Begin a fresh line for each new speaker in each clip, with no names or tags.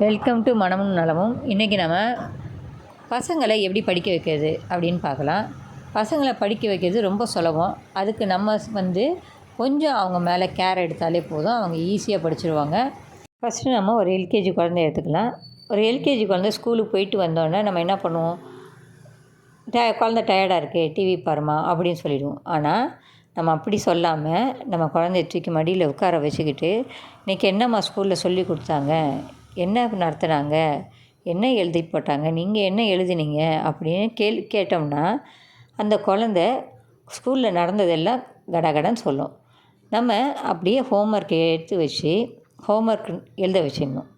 Welcome to மனமும் நலமும். இன்றைக்கி நம்ம பசங்களை எப்படி படிக்க வைக்கிறது அப்படின்னு பார்க்கலாம். பசங்களை படிக்க வைக்கிறது ரொம்ப சுலபம். அதுக்கு நம்ம வந்து கொஞ்சம் அவங்க மேலே கேர் எடுத்தாலே போதும். அவங்க ஈஸியாக படிச்சிருவாங்க. ஃபஸ்ட்டு நம்ம ஒரு எல்கேஜி குழந்தை எடுத்துக்கலாம். ஒரு எல்கேஜி குழந்தை ஸ்கூலுக்கு போயிட்டு வந்தோடனே நம்ம என்ன பண்ணுவோம்? டய குழந்த டயர்டாக இருக்குது டிவி பாருமா அப்படின்னு சொல்லிடுவோம். ஆனால் நம்ம அப்படி சொல்லாமல் நம்ம குழந்தைய தூக்கி மடியில் உட்கார வச்சுக்கிட்டு இன்றைக்கி என்னம்மா ஸ்கூலில் சொல்லி கொடுத்தாங்க? என்ன நடத்துனாங்க? என்ன எழுதி போட்டாங்க? நீங்கள் என்ன எழுதினீங்க? அப்படின்னு கேள் கேட்டோம்னா அந்த குழந்த ஸ்கூலில் நடந்ததெல்லாம் கடகடன்னு சொல்லும். நம்ம அப்படியே ஹோம்ஒர்க் எடுத்து வச்சு ஹோம்ஒர்க் எழுத வச்சிடணும்.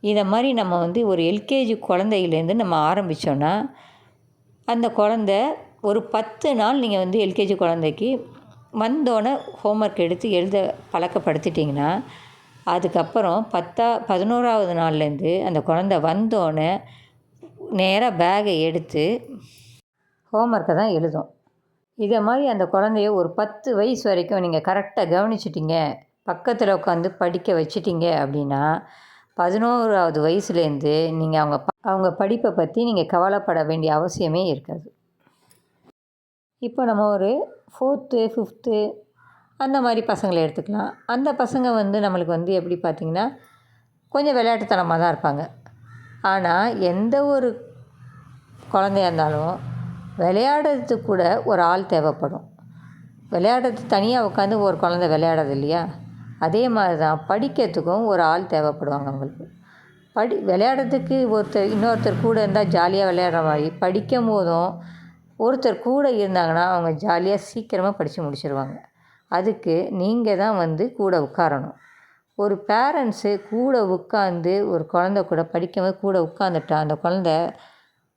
இதை மாதிரி நம்ம வந்து ஒரு எல்கேஜி குழந்தையிலேருந்து நம்ம ஆரம்பித்தோன்னா அந்த குழந்த ஒரு பத்து நாள் நீங்கள் வந்து எல்கேஜி குழந்தைக்கு வந்தோடனே ஹோம்ஒர்க் எடுத்து எழுத பழக்கப்படுத்திட்டிங்கன்னா அதுக்கப்புறம் பத்தா பதினோராவது நாள்லேருந்து அந்த குழந்த வந்தோடனே நேராக பேகை எடுத்து ஹோம்ஒர்க்கை தான் எழுதும். இதை மாதிரி அந்த குழந்தைய ஒரு பத்து வயசு வரைக்கும் நீங்கள் கரெக்டாக கவனிச்சிட்டிங்க. பக்கத்தில் உட்காந்து படிக்க வச்சிட்டிங்க அப்படின்னா பதினோராவது வயசுலேருந்து நீங்கள் அவங்க ப அவங்க படிப்பை பற்றி நீங்கள் கவலைப்பட வேண்டிய அவசியமே இருக்காது. இப்போ நம்ம ஒரு ஃபோர்த்து ஃபிஃப்த்து அந்த மாதிரி பசங்களை எடுத்துக்கலாம். அந்த பசங்க வந்து நம்மளுக்கு வந்து எப்படி பார்த்திங்கன்னா கொஞ்சம் விளையாட்டுத்தனமாக தான் இருப்பாங்க. ஆனால் எந்த ஒரு குழந்தையா இருந்தாலும் விளையாடுறதுக்கு கூட ஒரு ஆள் தேவைப்படும். விளையாடுறது தனியாக உட்காந்து ஒரு குழந்த விளையாடுறது இல்லையா? அதே மாதிரி தான் படிக்கிறதுக்கும் ஒரு ஆள் தேவைப்படுவாங்க அவங்களுக்கு. படி விளையாடுறதுக்கு ஒருத்தர் இன்னொருத்தர் கூட இருந்தால் ஜாலியாக விளையாடுற மாதிரி படிக்கும் போதும் ஒருத்தர் கூட இருந்தாங்கன்னா அவங்க ஜாலியாக சீக்கிரமாக படித்து முடிச்சிடுவாங்க அதுக்கு நீங்கள் தான் வந்து கூட உட்காரணும். ஒரு பேரண்ட்ஸு கூட உட்காந்து ஒரு குழந்த கூட படிக்கும்போது கூட உட்காந்துட்டா அந்த குழந்த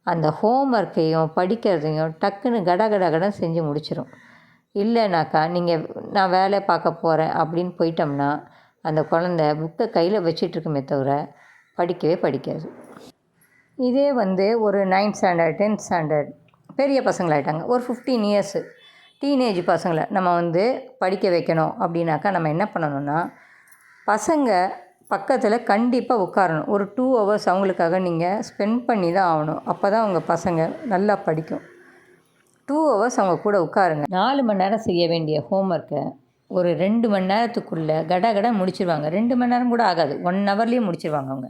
அந்த ஹோம்ஒர்க்கையும் படிக்கிறதையும் டக்குன்னு கட கட கடன் செஞ்சு முடிச்சிடும் இல்லைனாக்கா நீங்கள் நான் வேலை பார்க்க போகிறேன் அப்படின்னு போயிட்டோம்னா அந்த குழந்த புக்கை கையில் வச்சிட்ருக்குமே தவிர படிக்கவே படிக்காது. இதே வந்து ஒரு நைன்த் ஸ்டாண்டர்ட் டென்த் ஸ்டாண்டர்ட் பெரிய பசங்களாயிட்டாங்க. ஒரு ஃபிஃப்டீன் இயர்ஸு டீனேஜ் பசங்களை நம்ம வந்து படிக்க வைக்கணும் அப்படின்னாக்கா நம்ம என்ன பண்ணணும்னா பசங்க பக்கத்தில் கண்டிப்பாக உட்காரணும். ஒரு டூ ஹவர்ஸ் அவங்களுக்காக நீங்கள் ஸ்பெண்ட் பண்ணி தான் ஆகணும். அப்போ தான் அவங்க பசங்க நல்லா படிக்கும். டூ ஹவர்ஸ் அவங்க கூட உட்காருங்க. நாலு மணி நேரம் செய்ய வேண்டிய ஹோம்ஒர்க்கை ஒரு ரெண்டு மணி நேரத்துக்குள்ளே கட கட முடிச்சிருவாங்க. ரெண்டு மணி நேரம் கூட ஆகாது. ஒன் ஹவர்லேயே முடிச்சிருவாங்க அவங்க.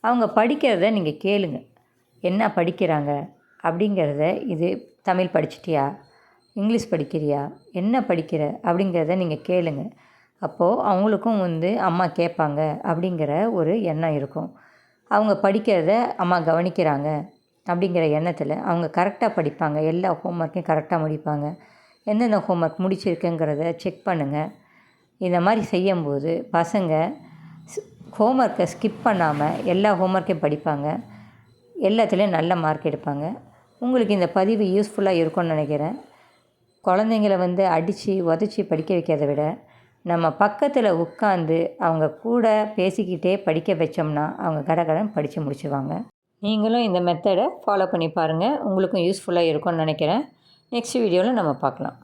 அவங்க படிக்கிறத நீங்கள் கேளுங்க. என்ன படிக்கிறாங்க அப்படிங்கிறத இது தமிழ் படிச்சிட்டியா? இங்கிலீஷ் படிக்கிறியா? என்ன படிக்கிற? அப்படிங்கிறத நீங்கள் கேளுங்க. அப்போது அவங்களுக்கும் வந்து அம்மா கேட்பாங்க அப்படிங்கிற ஒரு எண்ணம் இருக்கும். அவங்க படிக்கிறத அம்மா கவனிக்கிறாங்க அப்படிங்கிற எண்ணத்தில் அவங்க கரெக்டாக படிப்பாங்க. எல்லா ஹோம்ஒர்க்கையும் கரெக்டாக முடிப்பாங்க. எந்தெந்த ஹோம்ஒர்க் முடிச்சிருக்குங்கிறத செக் பண்ணுங்கள் இந்த மாதிரி செய்யும்போது பசங்க ஹோம்ஒர்க்கை ஸ்கிப் பண்ணாமல் எல்லா ஹோம்ஒர்க்கையும் படிப்பாங்க. எல்லாத்துலேயும் நல்ல மார்க் எடுப்பாங்க. உங்களுக்கு இந்த பதிவு யூஸ்ஃபுல்லாக இருக்கும்னு நினைக்கிறேன். குழந்தைங்கள வந்து அடித்து உதச்சி படிக்க வைக்கிறத விட நம்ம பக்கத்தில் உட்காந்து அவங்க கூட பேசிக்கிட்டே படிக்க வச்சோம்னா அவங்க கடகடன் படித்து முடிச்சுவாங்க நீங்களும் இந்த மெத்தடை ஃபாலோ பண்ணி பாருங்கள் உங்களுக்கும் யூஸ்ஃபுல்லாக இருக்கும்னு நினைக்கிறேன். நெக்ஸ்ட் வீடியோவில் நம்ம பார்க்கலாம்.